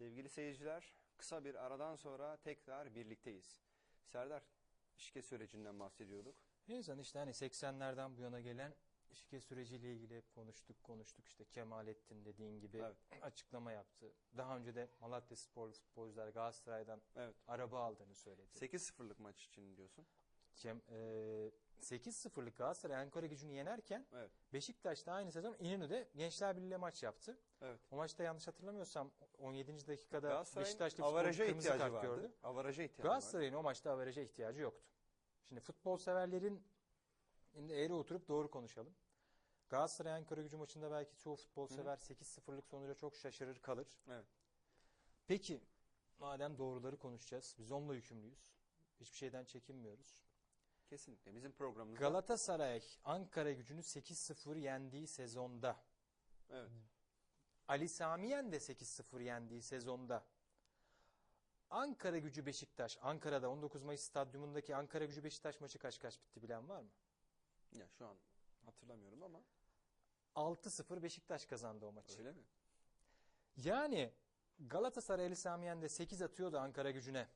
Sevgili seyirciler, kısa bir aradan sonra tekrar birlikteyiz. Serdar, şike sürecinden bahsediyorduk. İnsan işte hani 80'lerden bu yana gelen şike süreciyle ilgili hep konuştuk konuştuk işte Kemalettin dediğin gibi Evet. açıklama yaptı. Daha önce de Malatya sporlu futbolcular Galatasaray'dan Evet. araba aldığını söyledi. 8-0'lık maç için diyorsun. Cem, e, 8-0'lık Galatasaray Ankara gücünü yenerken Evet. Beşiktaş da aynı sezon İnönü'de Gençler Birliği maç yaptı. Evet. O maçta yanlış hatırlamıyorsam 17. dakikada futbolcu avaraja kırmızı ihtiyacı kart vardı. gördü. Avaraja ihtiyacı vardı. Galatasaray'ın o maçta averaja ihtiyacı yoktu. Şimdi futbol severlerin şimdi eğri oturup doğru konuşalım. Galatasaray Ankara gücü maçında belki çoğu futbol sever 8-0'lık sonuca çok şaşırır kalır. Evet. Peki madem doğruları konuşacağız biz onunla yükümlüyüz. Hiçbir şeyden çekinmiyoruz. Kesinlikle. Bizim programımızda. Galatasaray Ankara gücünü 8-0 yendiği sezonda evet. Ali Samiyen de 8-0 yendiği sezonda Ankara gücü Beşiktaş, Ankara'da 19 Mayıs stadyumundaki Ankara gücü Beşiktaş maçı kaç kaç bitti bilen var mı? Ya şu an hatırlamıyorum ama 6-0 Beşiktaş kazandı o maçı. öyle mi? Yani Galatasaray Ali Samiyen de 8 atıyordu Ankara gücüne.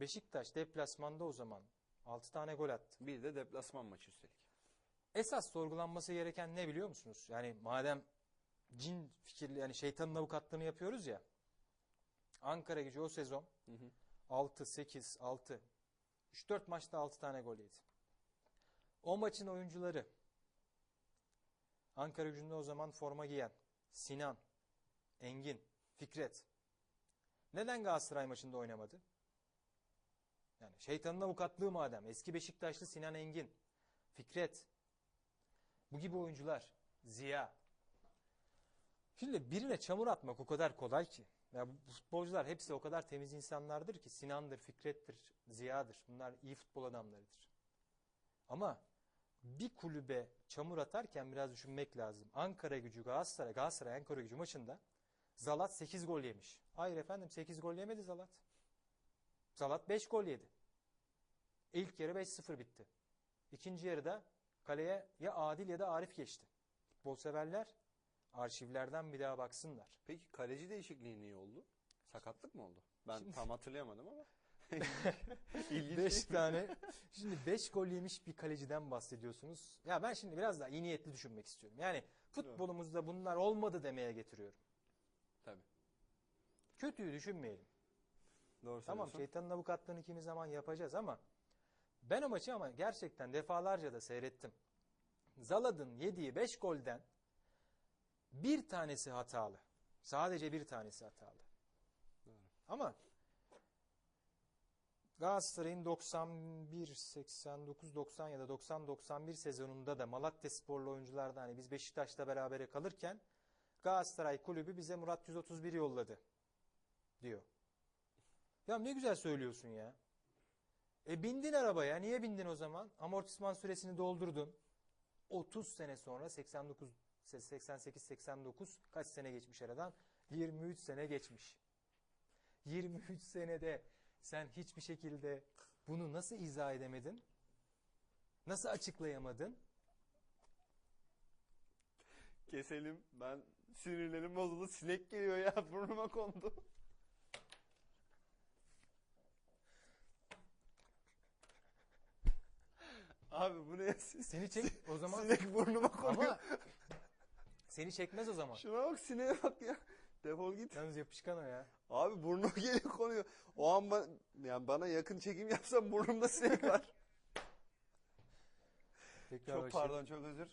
Beşiktaş deplasmanda o zaman 6 tane gol attı. Bir de deplasman maçı üstelik. Esas sorgulanması gereken ne biliyor musunuz? Yani madem cin fikirli yani şeytanın avukatlığını yapıyoruz ya. Ankara gücü o sezon Hı hı. 6, 8, 6. 3-4 maçta 6 tane gol yedi. O maçın oyuncuları Ankara gücünde o zaman forma giyen Sinan, Engin, Fikret. Neden Galatasaray maçında oynamadı? Yani şeytanın avukatlığı madem. Eski Beşiktaşlı Sinan Engin, Fikret. Bu gibi oyuncular. Ziya. Şimdi birine çamur atmak o kadar kolay ki. Ya bu futbolcular hepsi o kadar temiz insanlardır ki Sinan'dır, Fikret'tir, Ziya'dır. Bunlar iyi futbol adamlarıdır. Ama bir kulübe çamur atarken biraz düşünmek lazım. Ankara gücü Galatasaray, Galatasaray Ankara gücü maçında Zalat 8 gol yemiş. Hayır efendim 8 gol yemedi Zalat. Zalat 5 gol yedi. İlk yarı 5-0 bitti. İkinci yarıda kaleye ya Adil ya da Arif geçti. Futbol severler arşivlerden bir daha baksınlar. Peki kaleci değişikliği niye oldu? Sakatlık mı oldu? Ben Şimdi- tam hatırlayamadım ama. İlginç 5 değil mi? tane şimdi 5 gol yemiş bir kaleciden bahsediyorsunuz. Ya ben şimdi biraz daha iyi niyetli düşünmek istiyorum. Yani futbolumuzda bunlar olmadı demeye getiriyorum. Tabii. Kötüyü düşünmeyelim. Doğru Tamam söylüyorsun. şeytanın avukatlığını kimi zaman yapacağız ama ben o maçı ama gerçekten defalarca da seyrettim. Zalad'ın yediği 5 golden bir tanesi hatalı. Sadece bir tanesi hatalı. Doğru. Ama Galatasaray'ın 91, 89, 90 ya da 90, 91 sezonunda da Malatya sporlu oyuncularda hani biz Beşiktaş'la berabere kalırken Galatasaray kulübü bize Murat 131 yolladı diyor. Ya ne güzel söylüyorsun ya. E bindin arabaya. Niye bindin o zaman? Amortisman süresini doldurdun. 30 sene sonra 89 88 89 kaç sene geçmiş aradan? 23 sene geçmiş. 23 senede sen hiçbir şekilde bunu nasıl izah edemedin? Nasıl açıklayamadın? Keselim. Ben sinirlerim bozuldu. Sinek geliyor ya burnuma kondu. Abi bu ne? Seni çek o zaman Sinek burnuma konuyor. ama seni çekmez o zaman. Şuna bak sineğe bak ya. Defol git. Yalnız yapışkan o ya. Abi burnuma geliyor konuyor. O an ben, yani bana yakın çekim yapsam burnumda sinek var. Tekrar çok başlayalım. pardon çok özür.